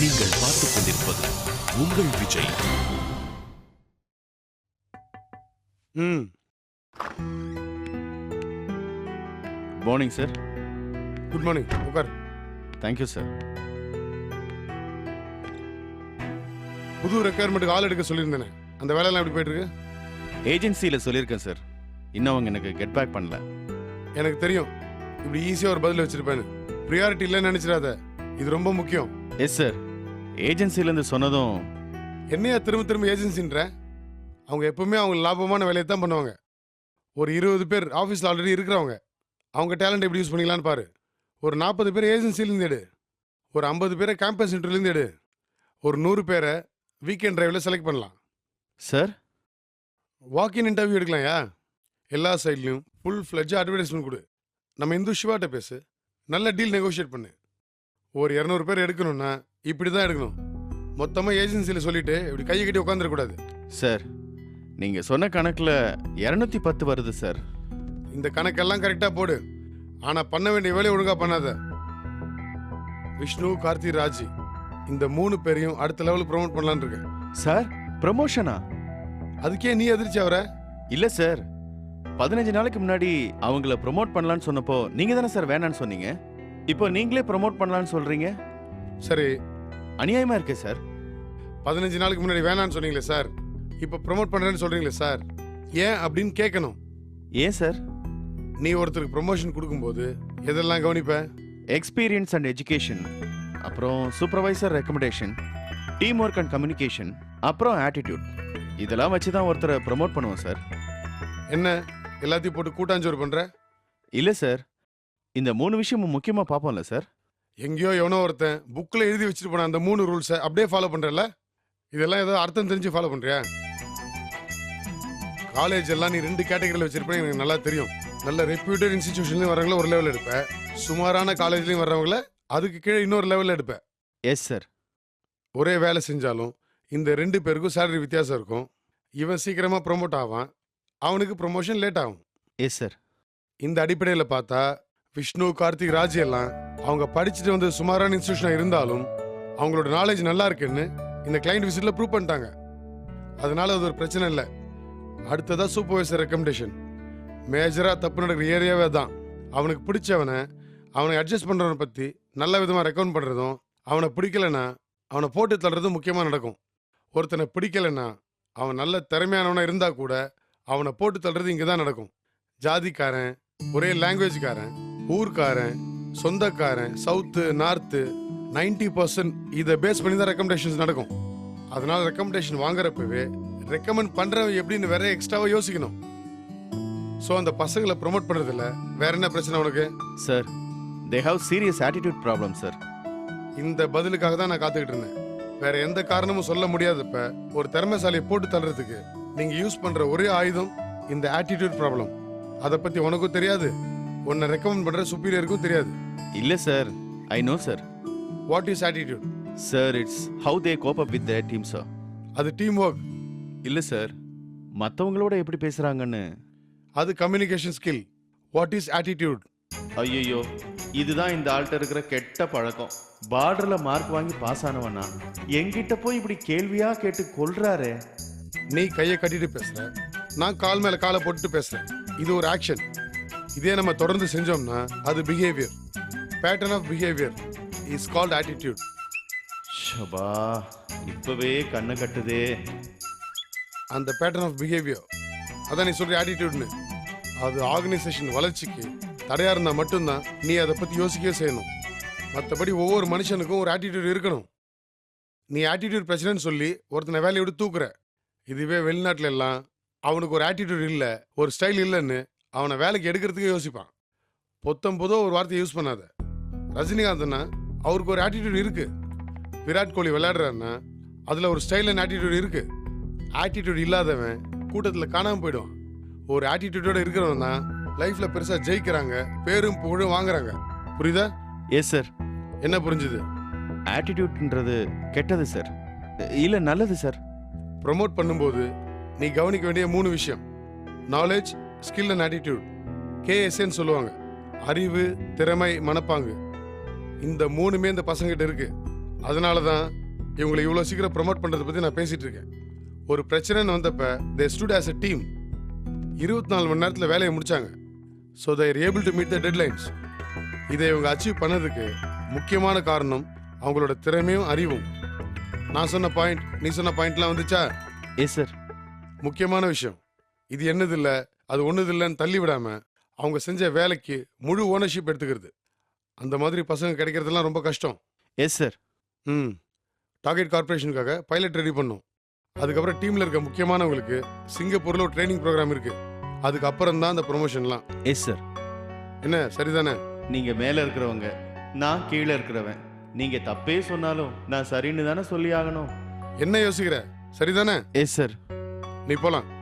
நீங்கள் பார்த்துக் கொண்டிருப்பது உங்கள் விஜய். ம். மார்னிங் சார் குட் மார்னிங் உட்கார். தேங்க்யூ சார் புது ரெக்குயர்மெண்ட்டுக்கு ஆள் எடுக்க சொல்லியிருந்தேனே. அந்த வேலையெல்லாம் எப்படி போயிட்டு இருக்கு? ஏஜென்சியில் சொல்லியிருக்கேன் சார் இன்னும் அவங்க எனக்கு கெட் பேக் பண்ணல. எனக்கு தெரியும். இப்படி ஈஸியாக ஒரு பதில் வச்சிருப்பேன்னு. ப்ரியாரிட்டி இல்லைன்னு நினைச்சிடாத. இது ரொம்ப முக்கியம். எஸ் சார் ஏஜென்சிலேருந்து சொன்னதும் என்னையா திரும்ப திரும்ப ஏஜென்சின்ற? அவங்க எப்பவுமே அவங்க லாபமான வேலையை தான் பண்ணுவாங்க. ஒரு இருபது பேர் ஆஃபீஸில் ஆல்ரெடி இருக்கிறவங்க. அவங்க டேலண்ட் எப்படி யூஸ் பண்ணிக்கலான்னு பாரு. ஒரு நாற்பது பேர் ஏஜென்சிலேருந்து எடு. ஒரு ஐம்பது பேரை கேம்பஸ் இன்டர்வியூலேருந்து எடு. ஒரு நூறு பேரை வீக்கெண்ட் டிரைவில் செலக்ட் பண்ணலாம். சார்? வாக்கின் இன்டர்வியூ எடுக்கலாம்யா எல்லா சைட்லையும் ஃபுல் ஃப்ளெஜ் அட்வர்டைஸ்மெண்ட் கொடு. நம்ம இந்து சிவாட்ட பேசு. நல்ல டீல் நெகோஷியேட் பண்ணு. ஒரு இரநூறு பேர் எடுக்கணும்னா இப்படி தான் எடுக்கணும். மொத்தமாக ஏஜென்சியில் சொல்லிட்டு இப்படி கையை கட்டி உட்காந்துடக்கூடாது சார் நீங்கள் சொன்ன கணக்கில் இரநூத்தி பத்து வருது சார். இந்த கணக்கெல்லாம் கரெக்டாக போடு. ஆனால் பண்ண வேண்டிய வேலையை ஒழுங்காக பண்ணாத. விஷ்ணு கார்த்தி ராஜி இந்த மூணு பேரையும் அடுத்த லெவலுக்கு ப்ரோமோட் பண்ணலான்னு இருக்கேன். சார் ப்ரமோஷனா அதுக்கே நீ எதிர்ச்சி அவரை? இல்லை சார். பதினஞ்சு நாளைக்கு முன்னாடி அவங்கள ப்ரொமோட் பண்ணலான்னு சொன்னப்போ நீங்கள் தானே சார் வேணான்னு சொன்னீங்க? இப்போ நீங்களே ப்ரொமோட் பண்ணலான்னு சொல்கிறீங்க சரி அநியாயமாக இருக்கே சார்? பதினஞ்சு நாளுக்கு முன்னாடி வேணான்னு சொன்னீங்களே சார். இப்போ ப்ரோமோட் பண்ணுறேன்னு சொல்கிறீங்களே சார். ஏன் அப்படின்னு கேட்கணும் ஏன் சார்? நீ ஒருத்தருக்கு ப்ரொமோஷன் கொடுக்கும்போது எதெல்லாம் கவனிப்ப? எக்ஸ்பீரியன்ஸ் அண்ட் எஜுகேஷன் அப்புறம் supervisor recommendation team work and communication அப்புறம் ஆட்டிடியூட் இதெல்லாம் வச்சு தான் ஒருத்தரை ப்ரொமோட் பண்ணுவோம் சார். என்ன? எல்லாத்தையும் போட்டு கூட்டாஞ்சோறு பண்ற? இல்லை சார். இந்த மூணு விஷயமும் முக்கியமாக பார்ப்போம்ல சார். எங்கேயோ எவனோ ஒருத்தன் புக்கில் எழுதி வச்சுட்டு போன அந்த மூணு ரூல்ஸை அப்படியே ஃபாலோ பண்றல இதெல்லாம் ஏதோ அர்த்தம் தெரிஞ்சு ஃபாலோ பண்றியா? காலேஜ் எல்லாம் நீ ரெண்டு கேட்டகரியில் வச்சிருப்பேன்னு எனக்கு நல்லா தெரியும். நல்ல ரெப்யூட்டட் இன்ஸ்டிடியூஷன்லையும் வரவங்கள ஒரு லெவலில் எடுப்ப. சுமாரான காலேஜ்லையும் வர்றவங்கள அதுக்கு கீழே இன்னொரு லெவலில் எடுப்ப. எஸ் சார் ஒரே வேலை செஞ்சாலும் இந்த ரெண்டு பேருக்கும் சேலரி வித்தியாசம் இருக்கும். இவன் சீக்கிரமா ப்ரொமோட் ஆவான். அவனுக்கு ப்ரொமோஷன் லேட் ஆகும். எஸ் சார் இந்த அடிப்படையில் பார்த்தா விஷ்ணு கார்த்திக் ராஜ் எல்லாம் அவங்க படிச்சுட்டு வந்து சுமாரான இன்ஸ்டியூஷனாக இருந்தாலும் அவங்களோட நாலேஜ் நல்லா இருக்குன்னு இந்த கிளைண்ட் விசிட்ல ப்ரூவ் பண்ணிட்டாங்க. அதனால அது ஒரு பிரச்சனை இல்லை. அடுத்ததாக சூப்பர்வைசர் ரெக்கமெண்டேஷன் மேஜராக தப்பு நடக்கிற ஏரியாவே தான் அவனுக்கு பிடிச்சவனை அவனை அட்ஜஸ்ட் பண்ணுறவனை பற்றி நல்ல விதமாக ரெக்கமெண்ட் பண்ணுறதும் அவனை பிடிக்கலனா அவனை போட்டு தள்ளுறதும் முக்கியமாக நடக்கும். ஒருத்தனை பிடிக்கலன்னா அவன் நல்ல திறமையானவனாக இருந்தால் கூட அவனை போட்டு தள்ளுறது இங்கே தான் நடக்கும். ஜாதிக்காரன் ஒரே லாங்குவேஜ்காரன் ஊர்க்காரன் சொந்தக்காரன் சவுத்து நார்த்து நைன்டி பர்சன்ட் இதை பேஸ் பண்ணி தான் ரெக்கமெண்டேஷன்ஸ் நடக்கும். அதனால ரெக்கமெண்டேஷன் வாங்குறப்பவே ரெக்கமெண்ட் பண்றவன் எப்படின்னு வேற எக்ஸ்ட்ராவா யோசிக்கணும். ஸோ அந்த பசங்களை ப்ரொமோட் பண்றதில்ல வேற என்ன பிரச்சனை உனக்கு? Sir they have serious attitude problem sir இந்த பதிலுக்காக தான் நான் காத்துக்கிட்டு இருந்தேன். வேற எந்த காரணமும் சொல்ல முடியாதப்ப ஒரு திறமைசாலியை போட்டு தள்ளுறதுக்கு நீங்க யூஸ் பண்ற ஒரே ஆயுதம் இந்த ஆட்டிடியூட் ப்ராப்ளம் அதை பத்தி உனக்கும் தெரியாது. உன்னை ரெக்கமெண்ட் பண்ற சுப்பீரியருக்கும் தெரியாது. இல்லை sir I know sir what is attitude sir it's how they cope up with their team sir அது டீம் ஒர்க் இல்லை சார் மற்றவங்களோட எப்படி பேசுகிறாங்கன்னு அது communication skill what is attitude ஐயோ இதுதான் இந்த ஆள்கிட்ட இருக்கிற கெட்ட பழக்கம். பார்டர்ல மார்க் வாங்கி பாஸ் ஆனவனா? என்கிட்ட போய் இப்படி கேள்வியா கேட்டு கொல்றாரே? நீ கையை கட்டிட்டு பேசுற. நான் கால் மேல காலை போட்டுட்டு பேசுறேன். இது ஒரு ஆக்ஷன் இதே நம்ம தொடர்ந்து செஞ்சோம்னா அது behaviour pattern of behaviour is called attitude ஷபா இப்பவே கண்ணை கட்டுதே. அந்த பேட்டர்ன் ஆஃப் பிஹேவியர் அதான் நீ சொல்ற ஆட்டிடியூட்னு அது ஆர்கனைசேஷன் வளர்ச்சிக்கு தடையா இருந்தா மட்டும்தான் நீ அதை பத்தி யோசிக்கவே செய்யணும். மற்றபடி ஒவ்வொரு மனுஷனுக்கும் ஒரு ஆட்டிடியூட் இருக்கணும். நீ ஆட்டிடியூட் பிரச்சனைன்னு சொல்லி ஒருத்தனை வேலையை விட்டு தூக்குற. இதுவே வெளிநாட்டுல எல்லாம் அவனுக்கு ஒரு ஆட்டிடியூட் இல்லை ஒரு ஸ்டைல் இல்லைன்னு அவனை வேலைக்கு எடுக்கிறதுக்கே யோசிப்பான். பொத்தம் பொதுவா ஒரு வார்த்தையை யூஸ் பண்ணாத. ரஜினிகாந்த்னா அவருக்கு ஒரு ஆட்டிடியூட் இருக்கு. விராட் கோலி விளையாடுறாருன்னா அதுல ஒரு ஸ்டைல் அண்ட் ஆட்டிடியூட் இருக்கு. ஆட்டிடியூட் இல்லாதவன் கூட்டத்தில் காணாம போயிடுவான். ஒரு ஆட்டிடியூடோட இருக்கிறவன் தான் லைஃப்ல பெருசா ஜெயிக்கிறாங்க பேரும் புகழும் வாங்குறாங்க. புரியுதா? எஸ் சார் என்ன புரிஞ்சுது? ஆட்டிடியூட்ன்றது கெட்டது சார் இல்லை நல்லது சார் ப்ரொமோட் பண்ணும்போது நீ கவனிக்க வேண்டிய மூணு விஷயம். நாலேஜ் ஸ்கில் அண்ட் ஆட்டிடியூட் கேஎஸ்ஏன்னு சொல்லுவாங்க. அறிவு திறமை மனப்பாங்கு. இந்த மூணுமே இந்த பசங்கிட்ட இருக்கு. அதனால தான் இவங்களை இவ்வளோ சீக்கிரம் ப்ரொமோட் பண்ணுறதை பற்றி நான் பேசிட்டு இருக்கேன். ஒரு பிரச்சனைன்னு வந்தப்ப they stood as a team இருபத்தி நாலு மணி நேரத்தில் வேலையை முடிச்சாங்க. So they're able to meet the deadlines இதை இவங்க அச்சீவ் பண்ணதுக்கு முக்கியமான காரணம் அவங்களோட திறமையும் அறிவும். நான் சொன்ன பாயிண்ட் நீ சொன்ன பாயிண்ட்லாம் வந்துச்சா? எஸ் சார் முக்கியமான விஷயம். இது என்னது இல்ல? அது ஒண்ணுது இல்லைன்னு தள்ளி விடாம அவங்க செஞ்ச வேலைக்கு முழு ஓனர்ஷிப் எடுத்துக்கிறது. அந்த மாதிரி பசங்க கிடைக்கிறதெல்லாம் ரொம்ப கஷ்டம். எஸ் சார் ம். டார்கெட் கார்பரேஷனுக்காக பைலட் ரெடி பண்ணோம். அதுக்கப்புறம் டீம்ல இருக்க முக்கியமானவங்களுக்கு சிங்கப்பூர்ல ஒரு ட்ரைனிங் ப்ரோக்ராம் இருக்கு. அதுக்கப்புறம் தான் அந்த ப்ரொமோஷன்லாம் எஸ் சார் என்ன? சரிதானே? நீங்க மேல இருக்கிறவங்க நான் கீழே இருக்கிறவன். நீங்க தப்பே சொன்னாலும் நான் சரின்னு தானே சொல்லி ஆகணும். என்ன யோசிக்கிற? சரிதானே? எஸ் சார் நீ போலாம்.